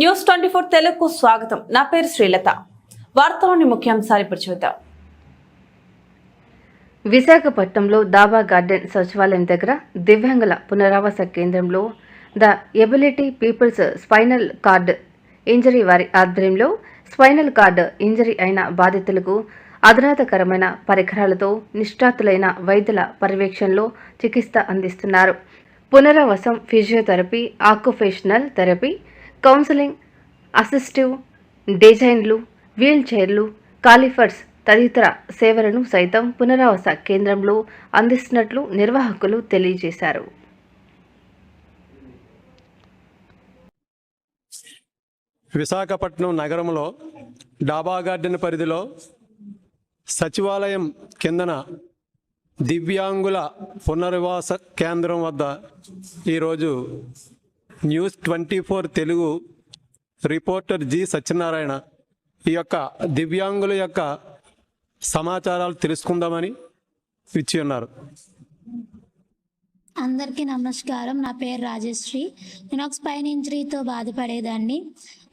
News twenty four తెలుగుకు స్వాగతం. నా పేరు శ్రీలత. వార్తలోని ముఖ్యాంశాలు ఇప్పుడు చూద్దాం. విశాఖపట్నంలో దాబా గార్డెన్ సచివాలయం దగ్గర దివ్యాంగుల పునరావాస కేంద్రంలో the ability peoples spinal cord injury వారి ఆధ్వర్యంలో స్పైనల్ కార్డ్ ఇంజరీ అయిన బాధితులకు అధునాతకరమైన పరికరాలతో నిష్ణాతులైన వైద్యుల పర్యవేక్షణలో చికిత్స అందిస్తున్నారు. పునరావాసం physiotherapy occupational therapy counselling assistive డిజైన్లు వీల్ చైర్లు కాలిఫర్స్ తదితర సేవలను సైతం పునరావాస కేంద్రంలో అందిస్తున్నట్లు నిర్వాహకులు తెలియజేశారు. విశాఖపట్నం నగరంలో డాబా గార్డెన్ పరిధిలో సచివాలయం కిందన దివ్యాంగుల పునర్వాస కేంద్రం వద్ద ఈరోజు news twenty four Telugu reporter G Satyanarayana ఈ యొక్క దివ్యాంగుల యొక్క సమాచారాలు తెలుసుకుందామని ఇచ్చి ఉన్నారు. అందరికీ నమస్కారం. నా పేరు రాజశ్రీ. నేను ఒక స్పైన్ ఇంజరీతో బాధపడేదాన్ని.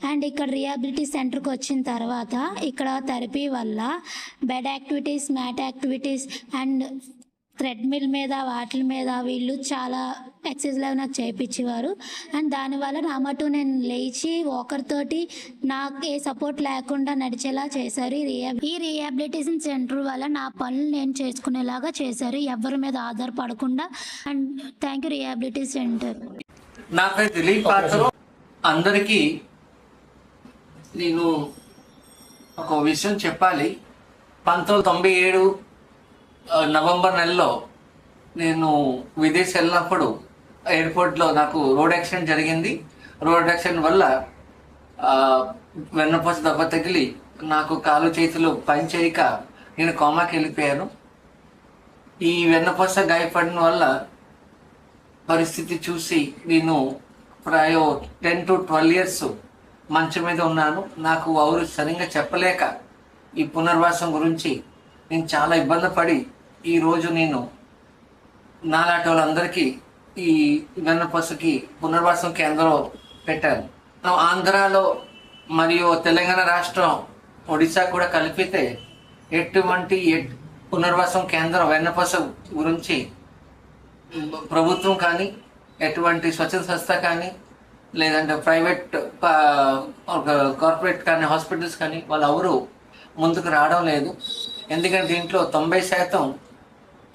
అండ్ ఇక్కడ రియాబిలిటీ సెంటర్కి వచ్చిన తర్వాత ఇక్కడ థెరపీ వల్ల bed activities mat activities and treadmill మీద వాటి మీద వీళ్ళు చాలా ఎక్సర్సైజ్ నాకు చేయించేవారు అండ్ దానివల్ల నా మటు నేను లేచి వాకర్ తోటి నాకు ఏ సపోర్ట్ లేకుండా నడిచేలా చేశారు. ఈ రియా ఈ రీహాబిలిటేషన్ సెంటర్ వల్ల నా పనులు నేను చేసుకునేలాగా చేశారు. ఎవరి మీద ఆధారపడకుండా. And thank you rehabilitation centre నా అందరికీ నేను ఒక విషయం చెప్పాలి. పంతొమ్మిది తొంభై ఏడు నవంబర్ నెలలో నేను విదేశ్ వెళ్ళినప్పుడు ఎయిర్పోర్ట్లో నాకు రోడ్ యాక్సిడెంట్ జరిగింది. రోడ్ యాక్సిడెంట్ వల్ల వెన్నపోస వెన్నపూస దెబ్బ తగిలి నాకు కాలు చేతులు పని చేయక నేను కోమాకి వెళ్ళిపోయాను. ఈ వెన్నపూస గాయపడిన వల్ల పరిస్థితి చూసి నేను ప్రాయో టెన్ టు ట్వెల్వ్ ఇయర్స్ మంచం మీద ఉన్నాను. నాకు ఎవరు సరిగ్గా చెప్పలేక ఈ పునర్వాసం గురించి నేను చాలా ఇబ్బంది పడి ఈరోజు నేను నాలాంటి వాళ్ళందరికీ ఈ వెన్నపసుకి పునర్వాసం కేంద్రం పెట్టాను. మనం ఆంధ్రాలో మరియు తెలంగాణ రాష్ట్రం ఒడిశా కూడా కలిపితే ఎటువంటి ఎట్- పునర్వాసం కేంద్రం వెన్నపస గురించి ప్రభుత్వం కానీ ఎటువంటి స్వచ్ఛంద సంస్థ కానీ లేదంటే ప్రైవేట్ కార్పొరేట్ కానీ హాస్పిటల్స్ కానీ వాళ్ళు ఎవరు ముందుకు రావడం లేదు. ఎందుకంటే దీంట్లో తొంభై శాతం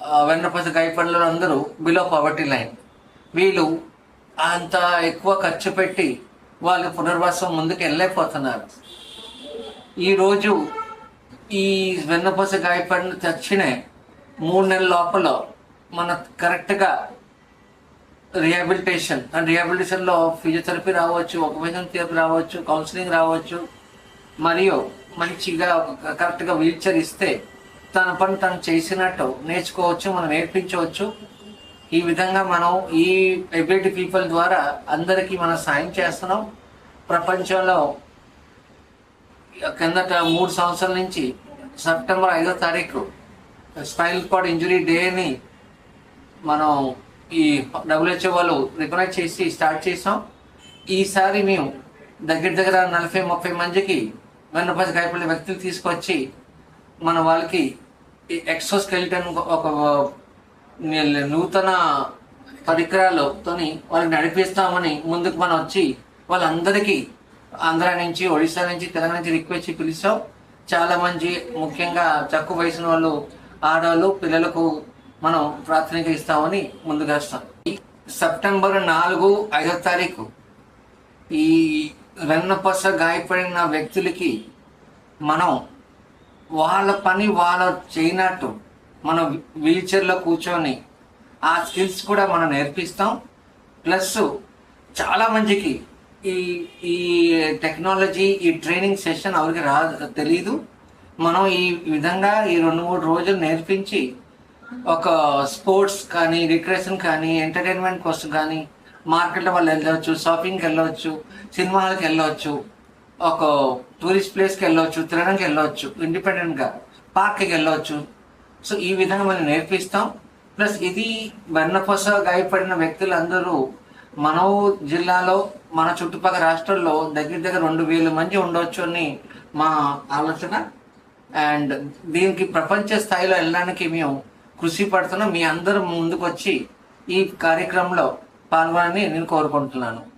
వెన్నపస గాయపడులు అందరూ బిలో పవర్టీ లైన్ వీళ్ళు అంత ఎక్కువ ఖర్చు పెట్టి వాళ్ళు పునర్వాసం ముందుకు వెళ్ళలేకపోతున్నారు. ఈరోజు ఈ వెన్నపూస గాయపడిన చచ్చిన మూడు నెలల లోపల మన కరెక్ట్గా రిహాబిలిటేషన్ అండ్ రిహాబిలిటేషన్లో ఫిజియోథెరపీ రావచ్చు ఒకవేషన్ థెరపీ రావచ్చు కౌన్సిలింగ్ రావచ్చు. మరియు మంచిగా ఒక కరెక్ట్గా వీల్ చైర్ ఇస్తే తన పని తను చేసినట్టు నేర్చుకోవచ్చు మనం నేర్పించవచ్చు. ఈ విధంగా మనం ఈ ఎబిలిటీ పీపుల్ ద్వారా అందరికీ మనం సాయం చేస్తున్నాం. ప్రపంచంలో కిందట మూడు సంవత్సరాల నుంచి సెప్టెంబర్ ఐదో తారీఖు స్పైనల్ కార్డ్ ఇంజురీ డేని మనం ఈ డబ్ల్యూహెచ్ఓ వాళ్ళు రికగ్నైజ్ చేసి స్టార్ట్ చేసాం. ఈసారి మేము దగ్గర దగ్గర నలభై ముప్పై మందికి వెన్నపసి గాయపడిన వ్యక్తులు తీసుకొచ్చి మన వాళ్ళకి ఈ ఎక్సోస్కెలిటన్ ఒక నూతన పరికరాలతోని వాళ్ళకి నడిపిస్తామని ముందుకు మనం వచ్చి వాళ్ళందరికీ ఆంధ్ర నుంచి ఒడిశా నుంచి తెలంగాణ నుంచి రిక్వెస్ట్ చేసి పిలిచాం చాలా మంది ముఖ్యంగా తక్కువ వయసున్న వాళ్ళు ఆడవాళ్ళు పిల్లలకు మనం ప్రాథమిక ఇస్తామని ముందుకు వస్తాం. సెప్టెంబర్ నాలుగు ఐదో తారీఖు ఈ రన్నపస గాయపడిన వ్యక్తులకి మనం వాళ్ళ పని వాళ్ళ చేయనట్టు మనం వీల్ చైర్లో కూర్చొని ఆ స్కిల్స్ కూడా మనం నేర్పిస్తాం. ప్లస్ చాలా మందికి ఈ ఈ టెక్నాలజీ ఈ ట్రైనింగ్ సెషన్ ఎవరికి రా తెలీదు. మనం ఈ విధంగా ఈ రెండు మూడు రోజులు నేర్పించి ఒక స్పోర్ట్స్ కానీ రిక్రియేషన్ కానీ ఎంటర్టైన్మెంట్ కోసం కానీ మార్కెట్లో వాళ్ళు వెళ్ళవచ్చు షాపింగ్కి వెళ్ళవచ్చు సినిమాలకు వెళ్ళవచ్చు ఒక టూరిస్ట్ ప్లేస్కి వెళ్ళవచ్చు తినడానికి వెళ్ళవచ్చు ఇండిపెండెంట్గా పార్క్కి వెళ్ళవచ్చు. సో ఈ విధంగా మనం నేర్పిస్తాం. ప్లస్ ఇది వెన్నపొస గాయపడిన వ్యక్తులందరూ మన జిల్లాలో మన చుట్టుపక్కల రాష్ట్రాల్లో దగ్గర దగ్గర రెండు వేల మంది ఉండొచ్చు అని మా ఆలోచన. అండ్ దీనికి ప్రపంచ స్థాయిలో వెళ్ళడానికి మేము కృషి పడుతున్నాం. మీ అందరూ ముందుకు వచ్చి ఈ కార్యక్రమంలో పాల్గొనని నేను కోరుకుంటున్నాను.